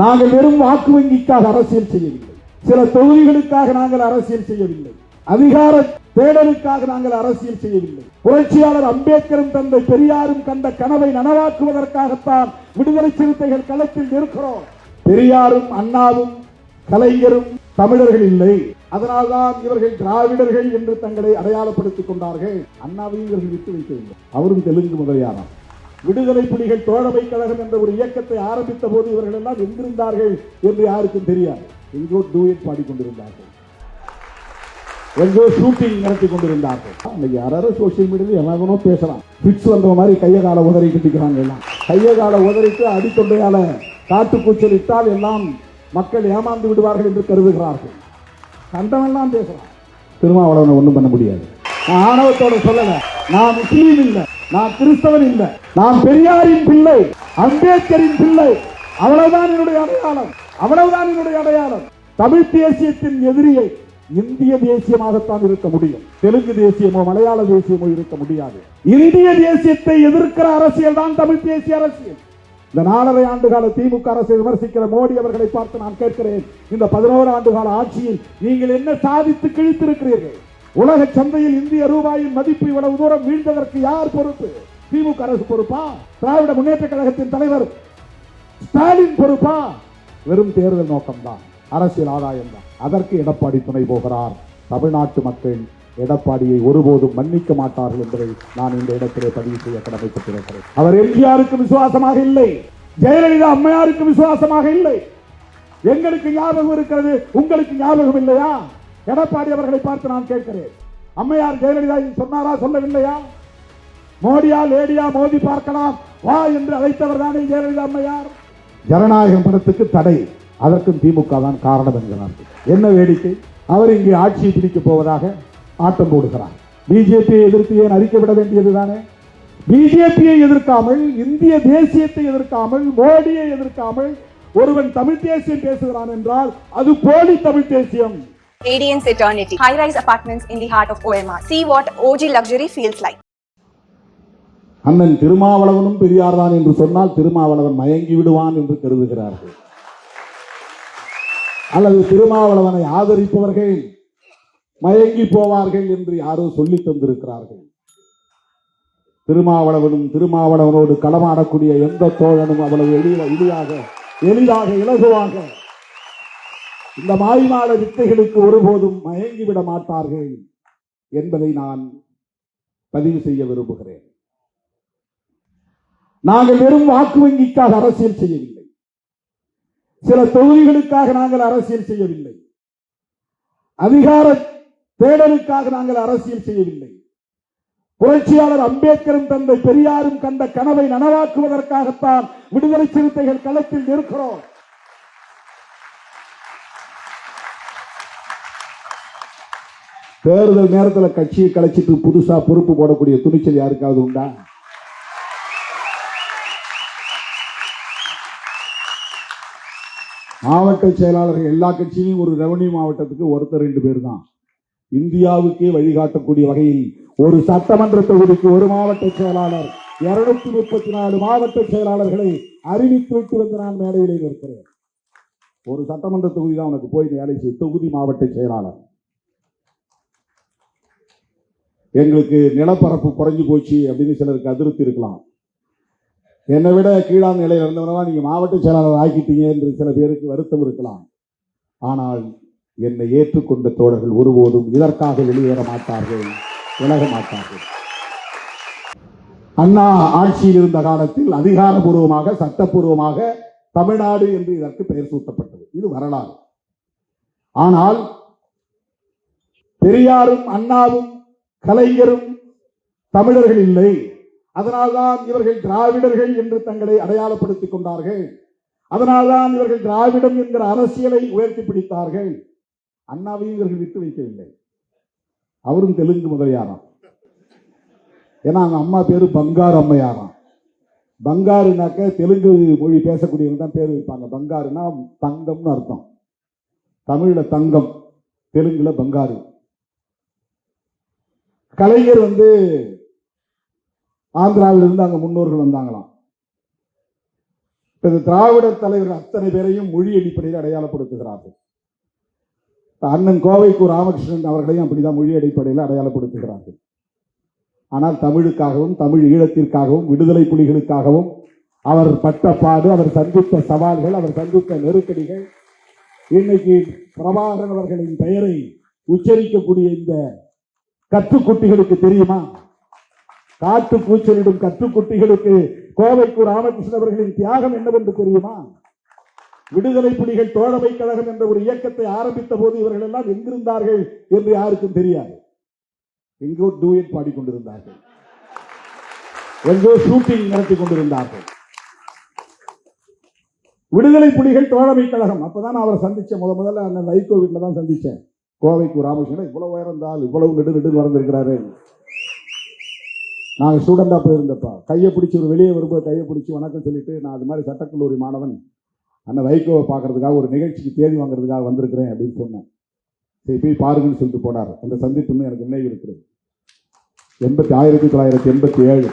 நாங்கள் வெறும் வாக்கு வங்கிக்காக அரசியல் செய்யவில்லை. சில தொகுதிகளுக்காக நாங்கள் அரசியல் செய்யவில்லை. அதிகார தேடலுக்காக நாங்கள் அரசியல் செய்யவில்லை. புரட்சியாளர் அம்பேத்கரும் தந்தை பெரியாரும் கண்ட கனவை நனவாக்குவதற்காகத்தான் விடுதலை சிறுத்தைகள் களத்தில் இருக்கிறோம் பெரியாரும் அண்ணாவும் கலைஞரும் தமிழர்கள் இல்லை. அதனால்தான் இவர்கள் திராவிடர்கள் என்று தங்களை அடையாளப்படுத்திக் கொண்டார்கள். அண்ணாவையும் இவர்கள் விட்டு வைக்கவில்லை. அவரும் தெலுங்கு முதலியானார் விடுதலை புலிகள் தோழமை கழகம் என்ற ஒரு இயக்கத்தை ஆரம்பித்த போது இவர்கள் எல்லாம் எங்கிருந்தார்கள் என்று யாருக்கும் தெரியாது. எங்கோ டூயட் பாடிக்கொண்டிருந்தார்கள். எங்கோ ஷூட்டிங் நடத்தி கொண்டிருந்தார்கள். இன்னைக்கு யாராவது சோசியல் மீடியாவில் எவனோ பேசலாம். பிக்ஸ் வந்த மாதிரி கைய கால உதறி கட்டிக்கிறாங்க எல்லாம். கைய கால உதறிட்டு அடித்தொண்டையால காட்டுக்கூச்சலிட்டால் எல்லாம் மக்கள் ஏமாந்து விடுவார்கள் என்று கருதுகிறார்கள். கண்டவெல்லாம் பேசலாம். திருமாவளவனை ஒன்றும் பண்ண முடியாது. நான் ஆணவத்தோட சொல்லலை. நான் முஸ்லீம் இல்ல. நான் கிறிஸ்தவன் இல்லை. நான் பெரியாரின் பிள்ளை அம்பேத்கரின் பிள்ளை. அவ்வளவுதான் என்னுடைய அடையாளம். அவ்வளவுதான் என்னுடைய அடையாளம். தமிழ் தேசியத்தின் எதிரியை இந்திய தேசியமாகத்தான் இருக்க முடியும். தெலுங்கு தேசியமோ மலையாள தேசியமோ இருக்க முடியாது. இந்திய தேசியத்தை எதிர்க்கிற அரசியல் தான் தமிழ் தேசிய அரசியல். இந்த நாலரை ஆண்டு கால திமுக அரசை விமர்சிக்கிற மோடி அவர்களை பார்த்து நான் கேட்கிறேன் இந்த பதினோரு ஆண்டு கால ஆட்சியில் நீங்கள் என்ன சாதித்து கிழித்திருக்கிறீர்கள்? உலக சந்தையில் இந்திய ரூபாயின் மதிப்பு இவ்வளவு தூரம் வீழ்ந்ததற்கு யார் பொறுப்பு? திமுக அரசு பொறுப்பா? திராவிட முன்னேற்ற கழகத்தின் தலைவர் ஸ்டாலின் பொறுப்பா? வெறும் தேர்தல் நோக்கம்தான். அரசியல் ஆதாயம் தான். அதற்கு எடப்பாடி துணை போகிறார். தமிழ்நாட்டு மக்கள் எடப்பாடியை ஒருபோதும் மன்னிக்க மாட்டார்கள் என்பதை நான் இந்த இடத்திலே பதிவு செய்ய கடமைப்பட்டிருக்கிறேன். அவர் எம்ஜிஆருக்கு விசுவாசமாக இல்லை. ஜெயலலிதா அம்மையாருக்கு விசுவாசமாக இல்லை. எங்களுக்கு ஞாபகம் இருக்கிறது. உங்களுக்கு ஞாபகம் இல்லையா? எடப்பாடி அவர்களை பார்த்து நான் கேட்கிறேன். அம்மையார் ஜெயலலிதா சொன்னாரா சொல்லவில்லையா? மோடியா லேடியா மோதி பார்க்கலாம். வா என்று அழைத்தவர் தானே ஜெயலலிதா அம்மையார். ஜனநாயகம் படத்துக்கு தடை. அதற்கும் திமுக தான் காரணம் என்கிறார்கள் என்ன வேடிக்கை? அவர் இங்கே ஆட்சியை பிடிக்கப் போவதாக ஆட்டம் போடுகிறார். பிஜேபியை எதிர்த்து ஏன் அறிக்கை விட வேண்டியது தானே? பிஜேபியை எதிர்க்காமல் இந்திய தேசியத்தை எதிர்க்காமல் மோடியை எதிர்க்காமல் ஒருவன் தமிழ் தேசியம் பேசுகிறான் என்றால் அது போலி தமிழ் தேசியம். Radiance Eternity. High rise apartments in the heart of OMR. See what OG luxury feels like. அண்ணன் திருமாவளவனும் பெரியார்தான் என்று சொன்னால் திருமாவளவன் மயங்கி விடுவான் என்று கருதுகிறார்கள் அல்லது திருமாவளவனை ஆதரிப்பவர்கள் மயங்கி போவார்கள் என்று யாரோ சொல்லி தந்திருக்கிறார்கள் திருமாவளவனும் திருமாவளவனோடு களமாடக்கூடிய எந்த தோழனும் அவ்வளவு எளிய எளிதாக எளிதாக இலகுவாக இந்த மாய்மாட வித்தைகளுக்கு ஒருபோதும் மயங்கி விட மாட்டார்கள் என்பதை நான் பதிவு செய்ய விரும்புகிறேன். நாங்கள் வெறும் வாக்கு வங்கிக்காக அரசியல் செய்யவில்லை. சில தொகுதிகளுக்காக நாங்கள் அரசியல் செய்யவில்லை. அதிகார தேடலுக்காக நாங்கள் அரசியல் செய்யவில்லை. புரட்சியாளர் அம்பேத்கரும் தந்தை பெரியாரும் கண்ட கனவை நனவாக்குவதற்காகத்தான் விடுதலை சிறுத்தைகள் களத்தில் இருக்கிறோம் தேர்தல் நேரத்தில் கட்சியை கலைச்சிட்டு புதுசாக பொறுப்பு போடக்கூடிய துணிச்சல் யாருக்காவது உண்டா? மாவட்ட செயலாளர்கள் எல்லா கட்சியிலையும் ஒரு ரெவன்யூ மாவட்டத்துக்கு ஒருத்தர் ரெண்டு பேர் தான். இந்தியாவுக்கே வழிகாட்டக்கூடிய வகையில் ஒரு சட்டமன்ற தொகுதிக்கு ஒரு மாவட்ட செயலாளர் இருநூத்தி முப்பத்தி நாலு மாவட்ட செயலாளர்களை அறிவித்து விட்டு வந்து நான் மேடையில் இருக்கிறேன் ஒரு சட்டமன்ற தொகுதி தான் உனக்கு போய் வேலை செய்யும். தொகுதி மாவட்ட செயலாளர். எங்களுக்கு நிலப்பரப்பு குறைஞ்சு போச்சு அப்படின்னு சிலருக்கு அதிருப்தி இருக்கலாம். என்னை விட கீழான நிலையில் இருந்தவனா நீங்கள் மாவட்ட செயலாளர் ஆக்கிட்டீங்க என்று சில பேருக்கு வருத்தம் இருக்கலாம். ஆனால் என்னை ஏற்றுக்கொண்ட தோழர்கள் ஒருபோதும் இதற்காக வெளியேற மாட்டார்கள் விலக மாட்டார்கள். அண்ணா ஆட்சியில் இருந்த காலத்தில் அதிகாரபூர்வமாக சட்டப்பூர்வமாக தமிழ்நாடு என்று இதற்கு பெயர் சூட்டப்பட்டது. இது வரலாறு. ஆனால் பெரியாரும் அண்ணாவும் கலைஞரும் தமிழர்கள் இல்லை. அதனால்தான் இவர்கள் திராவிடர்கள் என்று தங்களை அடையாளப்படுத்திக் கொண்டார்கள். அதனால்தான் இவர்கள் திராவிடம் என்கிற அரசியலை உயர்த்தி பிடித்தார்கள். அண்ணாவையும் இவர்கள் விட்டு வைக்கவில்லை. அவரும் தெலுங்கு முதலியாராம். ஏன்னா அவங்க அம்மா பேரு பங்காரு அம்மையாராம். பங்காருனாக்க தெலுங்கு மொழி பேசக்கூடியவங்க தான் பேர் வைப்பாங்க. பங்காருன்னா தங்கம்னு அர்த்தம். தமிழ்ல தங்கம் தெலுங்குல பங்காரு. கலைஞர் வந்து ஆந்திராவிலிருந்து அங்க முன்னோர்கள் வந்தாங்களாம். இப்ப இந்த திராவிடர் தலைவர்கள் அத்தனை பேரையும் மொழி அடிப்படையில் அடையாளப்படுத்துகிறார்கள். அண்ணன் கோவைக்கு ராமகிருஷ்ணன் அவர்களையும் அப்படிதான் மொழி அடிப்படையில் அடையாளப்படுத்துகிறார்கள். ஆனால் தமிழுக்காகவும் தமிழ் ஈழத்திற்காகவும் விடுதலை புலிகளுக்காகவும் அவர் பட்டப்பாடு அவர் சந்தித்த சவால்கள் அவர் சந்தித்த நெருக்கடிகள் இன்னைக்கு பிரபாகரன் அவர்களின் பெயரை உச்சரிக்கக்கூடிய இந்த கற்றுக்குட்டிகளுக்கு தெரியுமா? காட்டு கூச்சலிடும் கற்றுக்குட்டிகளுக்கு கோவைக்கு ராமகிருஷ்ணன் அவர்களின் தியாகம் என்னவென்று தெரியுமா? விடுதலை புலிகள் தோழமை கழகம் என்ற ஒரு இயக்கத்தை ஆரம்பித்த போது இவர்கள் எல்லாம் எங்கிருந்தார்கள் என்று யாருக்கும் தெரியாது. எங்கோ டூயட் பாடிக்கொண்டிருந்தார்கள். எங்கோ ஷூட்டிங் நடத்தி கொண்டிருந்தார்கள். விடுதலை புலிகள் தோழமை கழகம் அப்பதான் நான் அவரை சந்திச்சேன். முத முதல்ல நான் வைகோ வீட்டில் தான் சந்திச்சேன். கோவைக்கு ராமகிருஷ்ணன் இவ்வளவு உயரம் தான் இவ்வளவு நெடு நெடு வளர்ந்துருக்கிறாரு. நாங்கள் ஸ்டூடெண்டாக போயிருந்தப்பா. கையை பிடிச்சி ஒரு வெளியே வரும்போது கையை பிடிச்சி வணக்கம் சொல்லிட்டு நான் அது மாதிரி சட்டக்கல்லூரி மாணவன் அண்ணன் வைகோவை பார்க்கறதுக்காக ஒரு நிகழ்ச்சிக்கு தேதி வாங்குறதுக்காக வந்திருக்கிறேன் அப்படின்னு சொன்னேன். சரி போய் பாருங்கன்னு சொல்லிட்டு போனார். அந்த சந்திப்புன்னு எனக்கு நினைவு இருக்கிறது எண்பத்தி ஆயிரத்தி தொள்ளாயிரத்தி எண்பத்தி ஏழு.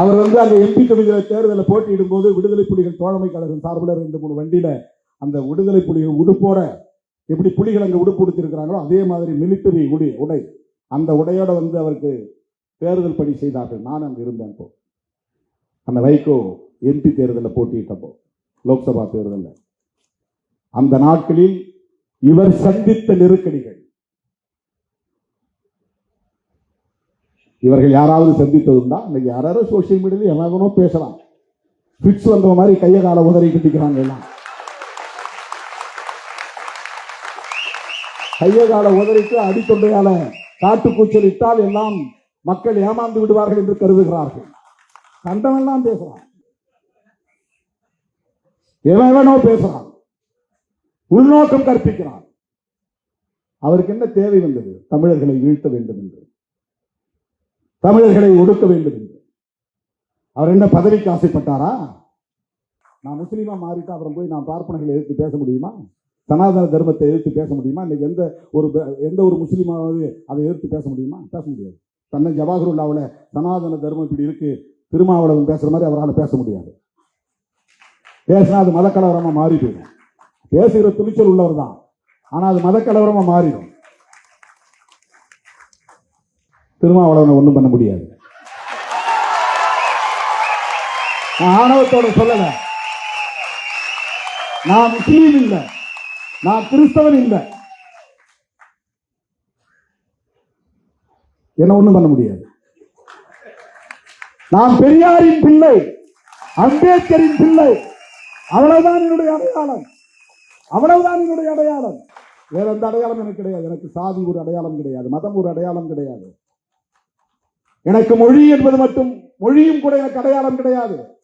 அவர் வந்து அந்த எம்பி தொகுதியில் தேர்தலில் போட்டியிடும் போது விடுதலை புலிகள் தோழமை கழகம் சார்பில் ரெண்டு மூணு வண்டியில் அந்த விடுதலை புலிகள் உடுப்போட எப்படி புலிகள் அங்கே உடுப்பு உடுத்திருக்கிறாங்களோ அதே மாதிரி மிலிட்டரி உடை உடை அந்த உடையோட வந்து அவருக்கு தேர்தல் பணி செய்தார்கள். நான் அங்கே இருந்தேன் இப்போ. அந்த வைகோ எம்பி தேர்தலில் போட்டியிட்டப்போ லோக்சபா தேர்தலில். அந்த நாட்களில் இவர் சந்தித்த நெருக்கடிகள். இவர்கள் யாராவது சந்தித்ததுண்டா இன்னைக்கு யாராவது சோசியல் மீடியாவில் எவனோ பேசலாம். ஃபிட்ஸ் வந்த மாதிரி கையை காலை உதறி கட்டிக்கிறாங்க எல்லாம். கையை உதறிட்டு அடித்தொண்டையால காட்டு கூச்சலிட்டால் எல்லாம் மக்கள் ஏமாந்து விடுவார்கள் என்று கருதுகிறார்கள். கண்டவெல்லாம் பேசுறான். எவன் எவனோ பேசுறான். உள்நோக்கம் கற்பிக்கிறான். அவருக்கு என்ன தேவை வந்தது? தமிழர்களை வீழ்த்த வேண்டும் என்று. தமிழர்களை ஒடுக்க வேண்டும் என்று. அவர் என்ன பதவிக்கு ஆசைப்பட்டாரா? நான் முஸ்லீமா மாறிட்டு அப்புறம் போய் நான் பார்ப்பனர்களை எதிர்த்து பேச முடியுமா? சனாதன தர்மத்தை எதிர்த்து பேச முடியுமா? இன்னைக்கு எந்த ஒரு எந்த ஒரு முஸ்லீமாவது அதை எதிர்த்து பேச முடியுமா? பேச முடியாது. தன்னை ஜவாஹருல்லாவில் சனாதன தர்மம் இப்படி இருக்கு திருமாவளவன் பேசுற மாதிரி அவரால் பேச முடியாது. பேசினா அது மதக்கலவரமா மாறி போயிடும் பேசுகிற துணிச்சல் உள்ளவர் தான். ஆனா அது மதக்கலவரமா மாறிடும். திருமாவளவனை ஒன்றும் பண்ண முடியாது. நான் ஆணவத்தோட சொல்லல. நான் முஸ்லீம் இல்லை. நான் கிறிஸ்தவன் இல்லை. என்ன ஒண்ணும் பண்ண முடியாது. நான் பெரியாரின் பிள்ளை அம்பேத்கரின் பிள்ளை. அவ்வளவுதான் என்னுடைய அடையாளம். அவ்வளவுதான் என்னுடைய அடையாளம். வேற எந்த அடையாளம் எனக்கு கிடையாது. எனக்கு சாதி ஒரு அடையாளம் கிடையாது. மதம் ஒரு அடையாளம் கிடையாது. எனக்கு மொழி என்பது மட்டும் மொழியும் கூட எனக்கு அடையாளம் கிடையாது.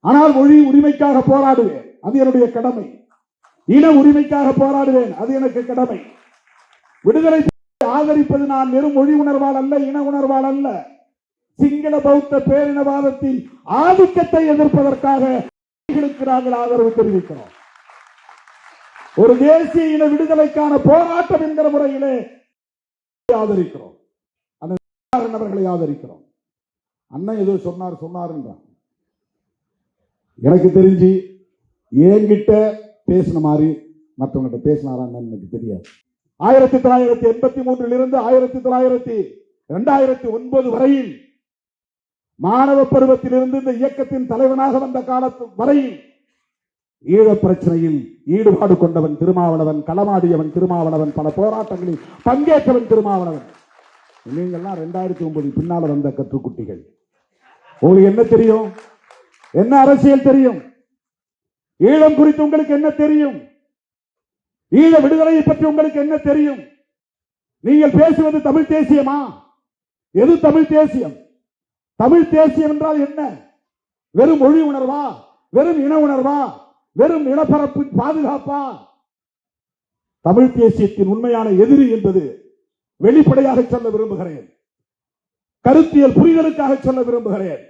ஆனால் மொழி உரிமைக்காக போராடுவேன். அது என்னுடைய கடமை. இன உரிமைக்காக போராடுவேன். அது எனக்கு கடமை. விடுதலை ஆதரிப்பது நான் வெறும் மொழி உணர்வால் அல்ல இன உணர்வால் அல்ல. சிங்கள பௌத்த பேரினவாதத்தின் ஆதிக்கத்தை எதிர்ப்பதற்காக நாங்கள் ஆதரவு தெரிவிக்கிறோம். ஒரு தேசிய இன விடுதலைக்கான போராட்டம் என்கிற முறையிலே ஆதரிக்கிறோம். அந்த அவர்களை ஆதரிக்கிறோம். அண்ணன் ஏதோ சொன்னார் சொன்னார் எனக்கு தெரிஞ்சு என்கிட்ட பேசின மாதிரி மற்றவங்கிட்ட பேசினாரான்னு எனக்கு தெரியாது. ஆயிரத்தி தொள்ளாயிரத்தி எண்பத்தி மூன்றில் இருந்து ஆயிரத்தி தொள்ளாயிரத்தி இரண்டாயிரத்தி ஒன்பது வரையில் மாணவ பருவத்திலிருந்து இந்த இயக்கத்தின் தலைவனாக வந்த காலத்து வரையில் ஈழப் பிரச்சனையில் ஈடுபாடு கொண்டவன் திருமாவளவன் களமாடியவன் திருமாவளவன் பல போராட்டங்களில் பங்கேற்றவன் திருமாவளவன். நீங்கள்லாம் ரெண்டாயிரத்தி ஒன்பது பின்னால வந்த கற்றுக்குட்டிகள். உங்களுக்கு என்ன தெரியும்? என்ன அரசியல் தெரியும்? ஈழம் குறித்து உங்களுக்கு என்ன தெரியும்? ஈழ விடுதலையை பற்றி உங்களுக்கு என்ன தெரியும்? நீங்கள் பேசுவது தமிழ் தேசியமா? எது தமிழ் தேசியம்? தமிழ் தேசியம் என்றால் என்ன? வெறும் மொழி உணர்வா? வெறும் இன உணர்வா? வெறும் இனப்பரப்பு பாதுகாப்பா? தமிழ் தேசியத்தின் உண்மையான எதிரி என்பது வெளிப்படையாக சொல்ல விரும்புகிறேன். கருத்தியல் புரிதலுக்காக சொல்ல விரும்புகிறேன்.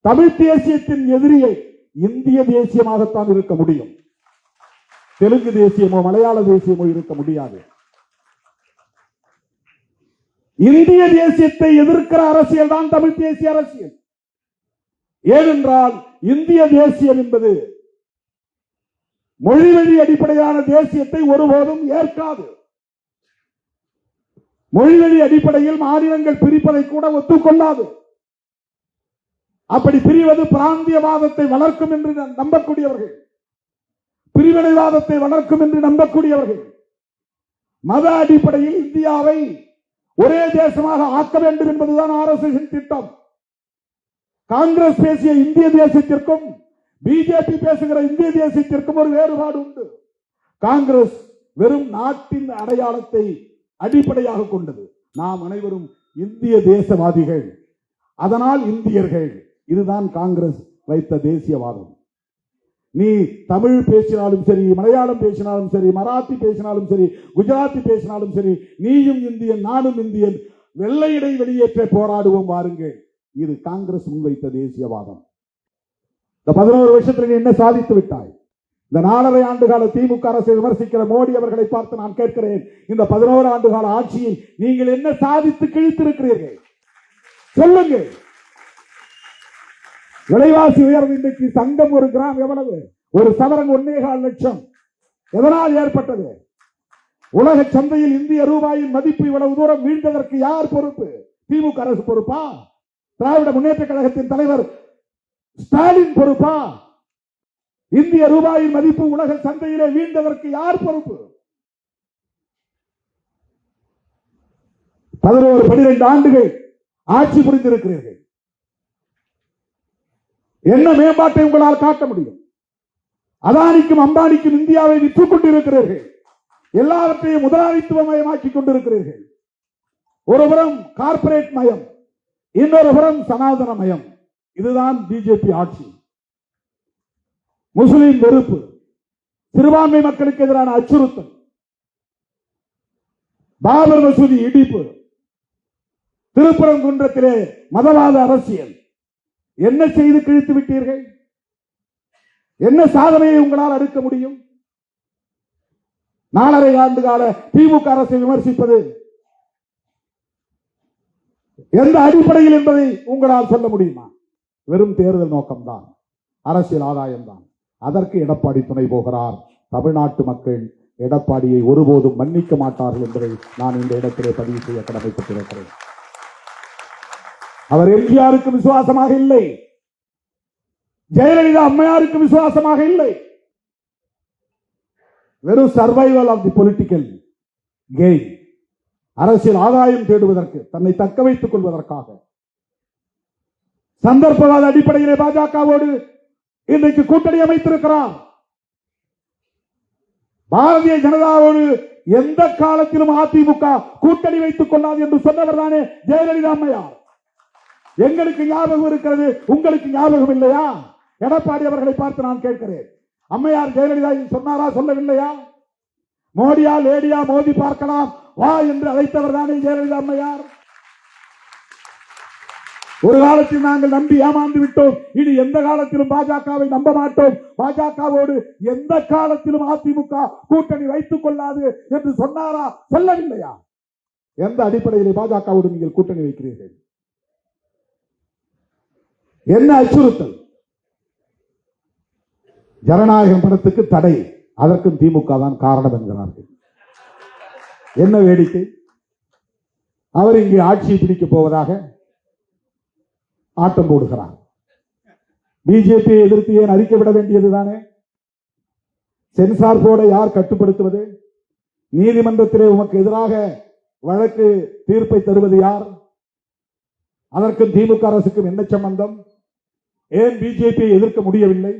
தமிழ் தேசியத்தின் எதிரியை இந்திய தேசியமாகத்தான் இருக்க முடியும். தெலுங்கு தேசியமோ மலையாள தேசியமோ இருக்க முடியாது. இந்திய தேசியத்தை எதிர்க்கிற அரசியல் தான் தமிழ் தேசிய அரசியல். ஏனென்றால் இந்திய தேசியம் என்பது மொழி வழி அடிப்படையிலான தேசியத்தை ஒருபோதும் ஏற்காது. மொழி வழி அடிப்படையில் மாநிலங்கள் பிரிப்பதை கூட ஒத்துக்கொள்ளாது. அப்படி பிரிவது பிராந்தியவாதத்தை வளர்க்கும் என்று நம்பக்கூடியவர்கள். பிரிவினைவாதத்தை வளர்க்கும் என்று நம்பக்கூடியவர்கள். மத அடிப்படையில் இந்தியாவை ஒரே தேசமாக ஆக்க வேண்டும் என்பதுதான் ஆர்எஸ்எஸ் திட்டம். காங்கிரஸ் பேசிய இந்திய தேசத்திற்கும் பிஜேபி பேசுகிற இந்திய தேசத்திற்கும் ஒரு வேறுபாடு உண்டு. காங்கிரஸ் வெறும் நாட்டின் அடையாளத்தை அடிப்படையாக கொண்டது. நாம் அனைவரும் இந்திய தேசவாதிகள். அதனால் இந்தியர்கள். இதுதான் காங்கிரஸ் வைத்த தேசியவாதம். நீ தமிழ் பேசினாலும் சரி மலையாளம் பேசினாலும் சரி மராத்தி பேசினாலும் சரி குஜராத்தி பேசினாலும் சரி நீயும் இந்தியன் நானும் இந்தியன் வெள்ளையிடை வெளியேற்ற போராடுவோம் வாருங்கள் இது காங்கிரஸ் முன்வைத்த தேசியவாதம். இந்த பதினோரு வருஷத்தில் நீ என்ன சாதித்து விட்டாய்? இந்த நாலரை ஆண்டுகால திமுக அரசை விமர்சிக்கிற மோடி அவர்களை பார்த்து நான் கேட்கிறேன் இந்த பதினோரு ஆண்டு கால ஆட்சியில் நீங்கள் என்ன சாதித்து கிழித்திருக்கிறீர்கள்? சொல்லுங்கள். விலைவாசி உயர்வு இன்றைக்கு சங்கம் ஒரு கிராம் எவ்வளவு? ஒரு சவரன் ஒன்னே கால் லட்சம். எதனால் ஏற்பட்டது? உலக சந்தையில் இந்திய ரூபாயின் மதிப்பு இவ்வளவு தூரம் வீழ்ந்ததற்கு யார் பொறுப்பு? திமுக அரசு பொறுப்பா? திராவிட முன்னேற்ற கழகத்தின் தலைவர் ஸ்டாலின் பொறுப்பா? இந்திய ரூபாயின் மதிப்பு உலக சந்தையிலே வீழ்ந்ததற்கு யார் பொறுப்பு? பதினோரு பனிரெண்டு ஆண்டுகள் ஆட்சி புரிந்திருக்கிறீர்கள். என்ன மேம்பாட்டை உங்களால் காட்ட முடியும்? அதானிக்கும் அம்பானிக்கும் இந்தியாவை விற்றுக் கொண்டிருக்கிறீர்கள். எல்லாவற்றையும் முதலாளித்துவமயமாக்கிக் கொண்டிருக்கிறீர்கள். ஒருபுறம் கார்ப்பரேட் மயம் இன்னொரு புறம் சனாதன மயம். இதுதான் பிஜேபி ஆட்சி. முஸ்லிம் வெறுப்பு சிறுபான்மை மக்களுக்கு எதிரான அச்சுறுத்தல் பாபர் மசூதி இடிப்பு திருப்பரங்குன்றத்திலே மதவாத அரசியல். என்ன செய்து கிழித்து விட்டீர்கள்? என்ன சாதனையை உங்களால் அடுக்க முடியும்? நாலரை ஆண்டு கால திமுக அரசை விமர்சிப்பது எந்த அடிப்படையில் என்பதை உங்களால் சொல்ல முடியுமா? வெறும் தேர்தல் நோக்கம்தான். அரசியல் ஆதாயம்தான். அதற்கு எடப்பாடி துணை போகிறார். தமிழ்நாட்டு மக்கள் எடப்பாடியை ஒருபோதும் மன்னிக்க மாட்டார்கள் என்பதை நான் இந்த இடத்திலே பதிவு செய்ய கடமைப்பட்டிருக்கிறேன். அவர் எம்ஜிஆருக்கு விசுவாசமாக இல்லை. ஜெயலலிதா அம்மையாருக்கு விசுவாசமாக இல்லை. வெறும் survival of the political gain அரசியல் ஆதாயம் தேடுவதற்கு தன்னை தக்க வைத்துக் கொள்வதற்காக. சந்தர்ப்பவாத அடிப்படையிலே பாஜகவோடு இன்றைக்கு கூட்டணி அமைத்திருக்கிறார். பாரதிய ஜனதாவோடு எந்த காலத்திலும் அதிமுக கூட்டணி வைத்துக் கொள்ளாது என்று சொன்னவர் தானே ஜெயலலிதா அம்மையார். எங்களுக்கு ஞாபகம் இருக்கிறது. உங்களுக்கு ஞாபகம் இல்லையா? எடப்பாடி அவர்களை பார்த்து நான் கேட்கிறேன். அம்மையார் ஜெயலலிதா சொன்னாரா சொல்லவில்லையா? மோடியா லேடியா மோதி பார்க்கலாம். வா என்று அழைத்தவர் தானே ஜெயலலிதா அம்மையார். ஒரு காலத்தில் நாங்கள் நம்பி ஏமாந்து விட்டோம். இனி எந்த காலத்திலும் பாஜகவை நம்ப மாட்டோம். பாஜகவோடு எந்த காலத்திலும் அதிமுக கூட்டணி வைத்துக் கொள்ளாது என்று சொன்னாரா சொல்லவில்லையா? எந்த அடிப்படையில் பாஜகவோடு நீங்கள் கூட்டணி வைக்கிறீர்கள்? என்ன அச்சுறுத்தல்? ஜனநாயகம் படத்துக்கு தடை. அதற்கும் திமுக தான் காரணம் என்கிறார்கள். என்ன வேடிக்கை? அவர் இங்கே ஆட்சியை பிடிக்கப் போவதாக ஆட்டம் போடுகிறார். பிஜேபியை எதிர்த்து ஏன் அறிக்கை விட வேண்டியதுதானே? சென்சார் போர்டை யார் கட்டுப்படுத்துவது? நீதிமன்றத்திலே உமக்கு எதிராக வழக்கு தீர்ப்பை தருவது யார்? அதற்கும் திமுக அரசுக்கும் என்ன சம்பந்தம்? ஏன் பிஜேபியை எதிர்க்க முடியவில்லை?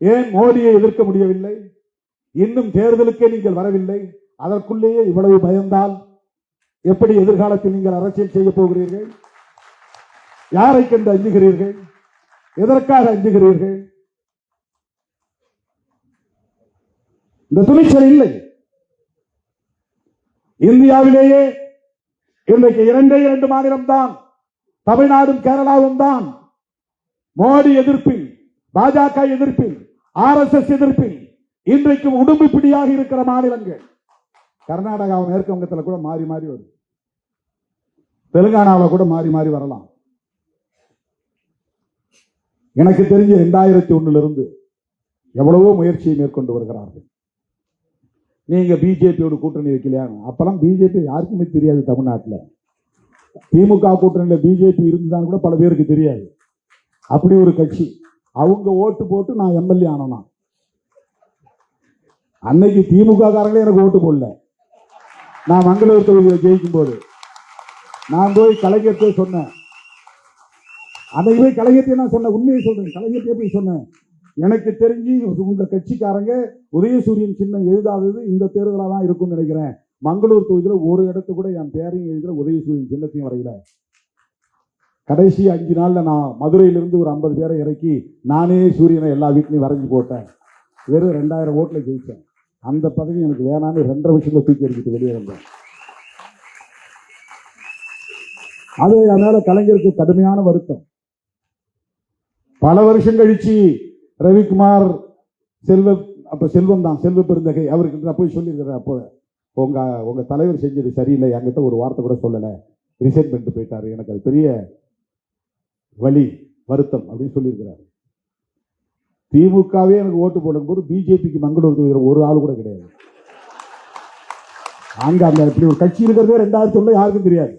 ஏன் மோடியை எதிர்க்க முடியவில்லை? இன்னும் தேர்தலுக்கே நீங்கள் வரவில்லை. அதற்குள்ளேயே இவ்வளவு பயந்தால் எப்படி எதிர்காலத்தில் நீங்கள் அரசியல் செய்ய போகிறீர்கள்? யாரை கண்டு அஞ்சுகிறீர்கள்? எதற்காக அஞ்சுகிறீர்கள்? இந்த துணிச்சல் இல்லை. இந்தியாவிலேயே இன்றைக்கு இரண்டே இரண்டு மாநிலம் தான் தமிழ்நாடும் கேரளாவும் தான் மோடி எதிர்ப்பில் பாஜக எதிர்ப்பில் ஆர் எஸ் எஸ் எதிர்ப்பில் இன்றைக்கும் உடும்பு பிடியாக இருக்கிற மாநிலங்கள். கர்நாடகாவும் மேற்கு வங்கத்தில் கூட மாறி மாறி வரும். தெலுங்கானாவில் கூட மாறி மாறி வரலாம். எனக்கு தெரிஞ்ச ரெண்டாயிரத்தி ஒண்ணுல இருந்து எவ்வளவோ முயற்சியை மேற்கொண்டு வருகிறார்கள். நீங்க பிஜேபியோட கூட்டணி வைக்கலையா? அப்பெல்லாம் பிஜேபி யாருக்குமே தெரியாது தமிழ்நாட்டுல. திமுக கூட்டணியில பிஜேபி இருந்துதான் கூட பல பேருக்கு தெரியாது. அப்படி ஒரு கட்சி. அவங்க ஓட்டு போட்டு நான் எம்எல்ஏ ஆனோம் அன்னைக்கு திமுக காரங்களே எனக்கு ஓட்டு போடல. நான் மங்களூர் தொகுதியை ஜெயிக்கும் போது நான் போய் கலைஞர்கிட்ட சொன்னேன். அன்னைக்கு போய் கலைஞர்கிட்ட நான் சொன்னேன் உண்மையை சொல்றேன். கலைஞர்கிட்ட போய் சொன்னேன். எனக்கு தெரிஞ்சு உங்க கட்சிக்காரங்க உதயசூரியன் சின்னம் எழுதாதது இந்த தேர்தலாக தான் இருக்கும்னு நினைக்கிறேன். மங்களூர் தொகுதியில் ஒரு இடத்து கூட என் பேரையும் எழுதுகிற உதயசூரியன் சின்னத்தையும் வரையில. கடைசி அஞ்சு நாளில் நான் மதுரையிலிருந்து ஒரு ஐம்பது பேரை இறக்கி நானே சூரியனை எல்லா வீட்லையும் வரைஞ்சி போட்டேன். வெறும் ரெண்டாயிரம் ஓட்டில் ஜெயித்தேன் அந்த பதவி எனக்கு வேணான்னு ரெண்டரை வருஷத்தில் தூக்கி எடுத்துட்டு வெளியே வந்தேன். அது அதனால் கலைஞருக்கு கடுமையான வருத்தம். பல வருஷம் கழிச்சு ரவிக்குமார் செல்வ அப்போ செல்வம் தான் செல்வ பெருந்தகை அவருக்கு நான் போய் சொல்லியிருக்கிறேன் அப்போ. உங்கள் உங்கள் தலைவர் செஞ்சது சரியில்லை என்கிட்ட ஒரு வார்த்தை கூட சொல்லலை. ரிசைன் பண்ணிட்டு போயிட்டாரு எனக்கு அது பெரிய வலி வருத்தம் அப்படின்னு சொல்லியிருக்கிறாரு. திமுகவே எனக்கு ஓட்டு போடும்போது பிஜேபிக்கு மங்களூர் தொகுதியில் ஒரு ஆள் கூட கிடையாது. அங்க அந்த இப்படி ஒரு கட்சி இருக்கிறதே ரெண்டாயிரத்தி சொல்ல யாருக்கும் தெரியாது.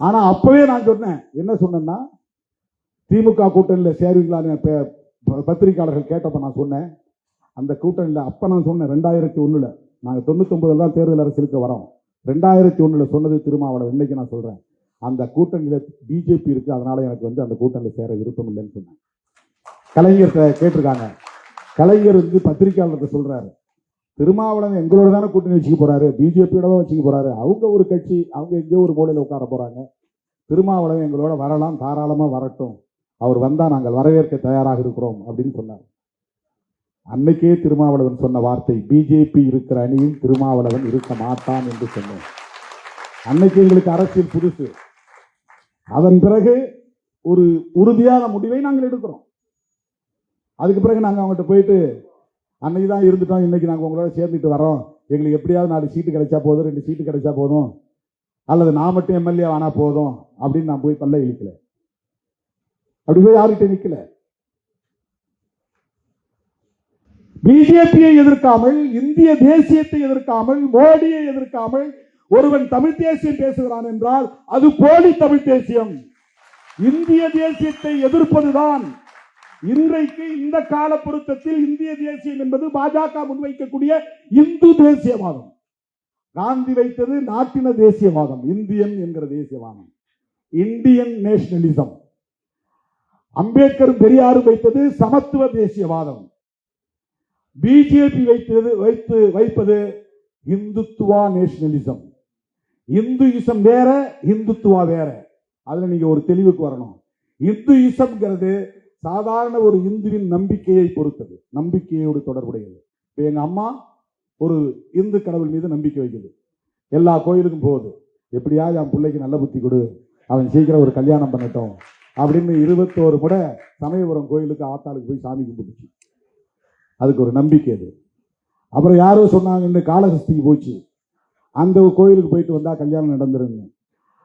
ஆனா அப்பவே நான் சொன்னேன் என்ன சொன்னேன்னா திமுக கூட்டணியில் சேருவீங்களான்னு பத்திரிகையாளர்கள் பத்திரிக்கையாளர்கள் கேட்டப்ப நான் சொன்னேன். அந்த கூட்டணியில் அப்ப நான் சொன்னேன் ரெண்டாயிரத்தி ஒண்ணுல. நாங்கள் தொண்ணூத்தொன்பதுல தான் தேர்தல் அரசியலுக்கு வரோம். ரெண்டாயிரத்தி ஒண்ணுல சொன்னது திருமாவளவன் இன்னைக்கு நான் சொல்றேன். அந்த கூட்டணியில் பிஜேபி இருக்குது அதனால் எனக்கு வந்து அந்த கூட்டணியில் சேர விருப்பம் இல்லைன்னு சொன்னாங்க. கலைஞர் கேட்டிருக்காங்க. கலைஞர் வந்து பத்திரிகையாளர்கிட்ட சொல்கிறாரு திருமாவளவன் எங்களோட தானே கூட்டணி வச்சுக்க போகிறாரு பிஜேபியோட வச்சுக்க போகிறாரு அவங்க ஒரு கட்சி அவங்க எங்கேயோ ஒரு கோடையில் உட்கார போகிறாங்க திருமாவளவன் எங்களோட வரலாம் தாராளமாக வரட்டும். அவர் வந்தால் நாங்கள் வரவேற்க தயாராக இருக்கிறோம் அப்படின்னு சொன்னார். அன்னைக்கே திருமாவளவன் சொன்ன வார்த்தை பிஜேபி இருக்கிற அணியில் திருமாவளவன் இருக்க மாட்டான் என்று சொன்னேன். அன்னைக்கு எங்களுக்கு அரசியல் புதுசு. அதன் பிறகு ஒரு உறுதியான முடிவை நாங்கள் எடுக்கிறோம். அதுக்கு பிறகு நாங்கள் அவங்ககிட்ட போயிட்டு அன்னைக்கு தான் இருந்துட்டோம் இன்னைக்கு நாங்கள் உங்களோட சேர்ந்துட்டு வரோம். எங்களுக்கு எப்படியாவது நாலு சீட்டு கிடைச்சா போதும் ரெண்டு சீட்டு கிடைச்சா போதும். அல்லது நான் மட்டும் எம்எல்ஏ ஆனா போதும் அப்படின்னு நான் போய் பல்ல இழுக்கல. அப்படி போய் யார்கிட்ட நிக்கல. பிஜேபியை எதிர்க்காமல் இந்திய தேசியத்தை எதிர்க்காமல் மோடியை எதிர்க்காமல் ஒருவன் தமிழ் தேசியம் பேசுகிறான் என்றால் அது போலி தமிழ் தேசியம். இந்திய தேசியத்தை எதிர்ப்பதுதான். இன்றைக்கு இந்த கால பொருத்தத்தில் இந்திய தேசியம் என்பது பாஜக முன்வைக்கக்கூடிய இந்து தேசியவாதம். காந்தி வைத்தது நாட்டின தேசியவாதம் இந்தியன் என்கிற தேசியவாதம். Indian nationalism. அம்பேத்கர் பெரியாறு வைத்தது சமத்துவ தேசியவாதம். பிஜேபி வைத்தது வைத்து வைப்பது இந்துத்துவா நேஷனலிசம். இந்துயிசம் வேற இந்துத்துவா வேற. அதுல நீங்க ஒரு தெளிவுக்கு வரணும். இந்துயிசம்ங்கிறது சாதாரண ஒரு இந்துவின் நம்பிக்கையை பொறுத்தது. நம்பிக்கையோடு தொடர்புடையது. இப்போ எங்க அம்மா ஒரு இந்து கடவுள் மீது நம்பிக்கை வைக்குது. எல்லா கோயிலுக்கும் போகுது. எப்படியாவது என் பிள்ளைக்கு நல்ல புத்தி கொடு. அவன் சீக்கிரம் ஒரு கல்யாணம் பண்ணட்டும். அப்படின்னு இருபத்தோரு முறை சமயபுரம் கோயிலுக்கு ஆத்தாளுக்கு போய் சாமி கும்பிட்டுச்சு. அதுக்கு ஒரு நம்பிக்கை அது. அப்புறம் யாரோ சொன்னாங்க இந்த காளஹஸ்திக்கு போச்சு. அந்த கோயிலுக்கு போயிட்டு வந்தால் கல்யாணம் நடந்துருங்க.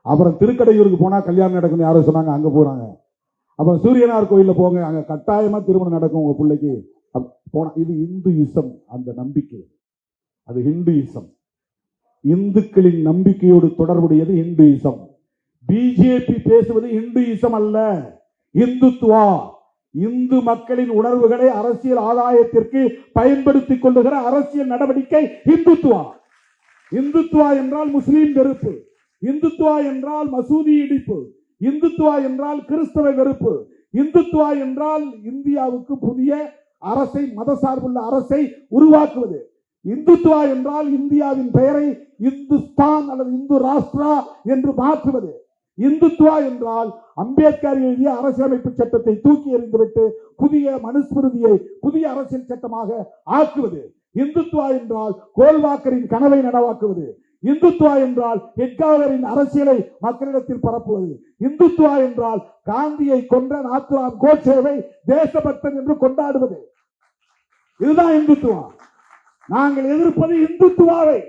அப்புறம் திருக்கடையூருக்கு போனால் கல்யாணம் நடக்கும்னு யாரோ சொன்னாங்க அங்கே போகிறாங்க அப்புறம் சூரியனார் கோயிலில் போங்க அங்கே கட்டாயமாக திருமணம் நடக்கும் உங்கள் பிள்ளைக்கு. போனால் இது இந்து இசம் அந்த நம்பிக்கை. அது ஹிந்து இசம் இந்துக்களின் நம்பிக்கையோடு தொடர்புடையது இந்து இசம் பிஜேபி பேசுவது இந்து இசம் அல்ல. இந்துத்துவா இந்து மக்களின் உணர்வுகளை அரசியல் ஆதாயத்திற்கு பயன்படுத்திக் கொள்ளுகிற அரசியல் நடவடிக்கை இந்துத்துவா. இந்துத்துவா என்றால் முஸ்லீம் வெறுப்பு. இந்துத்துவா என்றால் மசூதி இடிப்பு. இந்துத்துவா என்றால் கிறிஸ்தவ வெறுப்பு. இந்துத்துவா என்றால் இந்தியாவுக்கு புதிய அரசை மதசார்புள்ள அரசை உருவாக்குவது. இந்துத்துவா என்றால் இந்தியாவின் பெயரை இந்துஸ்தான் அல்லது இந்து ராஷ்டிரா என்று மாற்றுவது. இந்துத்துவா என்றால் அம்பேத்கர் எழுதிய அரசியலமைப்பு சட்டத்தை தூக்கி எறிந்துவிட்டு புதிய மனுஸ்மிருதியை புதிய அரசியல் சட்டமாக ஆக்குவது. இந்துத்துவா என்றால் கோல்வாக்கரின் கனவை நனவாக்குவது. இந்துத்துவா என்றால் ஹெட்காவரின் அரசியலை மக்களிடத்தில் பரப்புவது. இந்துத்துவா என்றால் காந்தியை கொன்ற நாத்துராம் கோட்சேவை தேசபக்தன் என்று கொண்டாடுவது. இதுதான் இந்துத்துவா. நாங்கள் எதிர்ப்பது இந்துத்துவாவை.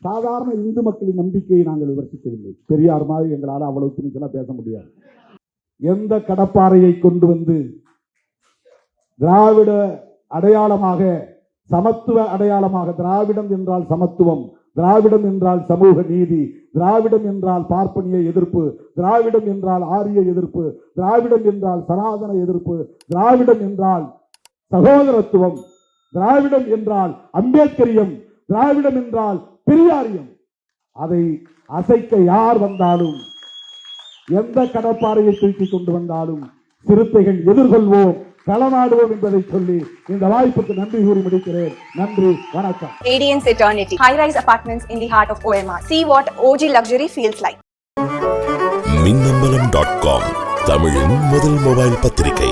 சாதாரண இந்து மக்களின் நம்பிக்கையை நாங்கள் விமர்சிக்கவில்லை. பெரியார் மாதிரி எங்களால் அவ்வளவு துணிச்சலா பேச முடியாது. எந்த கடப்பாறையை கொண்டு வந்து திராவிட அடையாளமாக சமத்துவ அடையாளமாக திராவிடம் என்றால் சமத்துவம் திராவிடம் என்றால் சமூக நீதி திராவிடம் என்றால் பார்ப்பனிய எதிர்ப்பு திராவிடம் என்றால் ஆரிய எதிர்ப்பு திராவிடம் என்றால் சனாதன எதிர்ப்பு திராவிடம் என்றால் சகோதரத்துவம் திராவிடம் என்றால் அம்பேத்கரியம் திராவிடம் என்றால் பெரியாரியம். அதை அசைக்க யார் வந்தாலும் எந்த கடப்பாறையை தூக்கி கொண்டு வந்தாலும் சிறுத்தைகள் எதிர்கொள்வோம். களமாடுவோம் என்பதை சொல்லி இந்த வாய்ப்புக்கு நன்றி கூறி முடிக்கிறேன் நன்றி வணக்கம் Radiance Eternity. High rise apartments in the heart of OMR. See what OG luxury feels like. Minnambalam dot com தமிழின் முதல் மொபைல் பத்திரிகை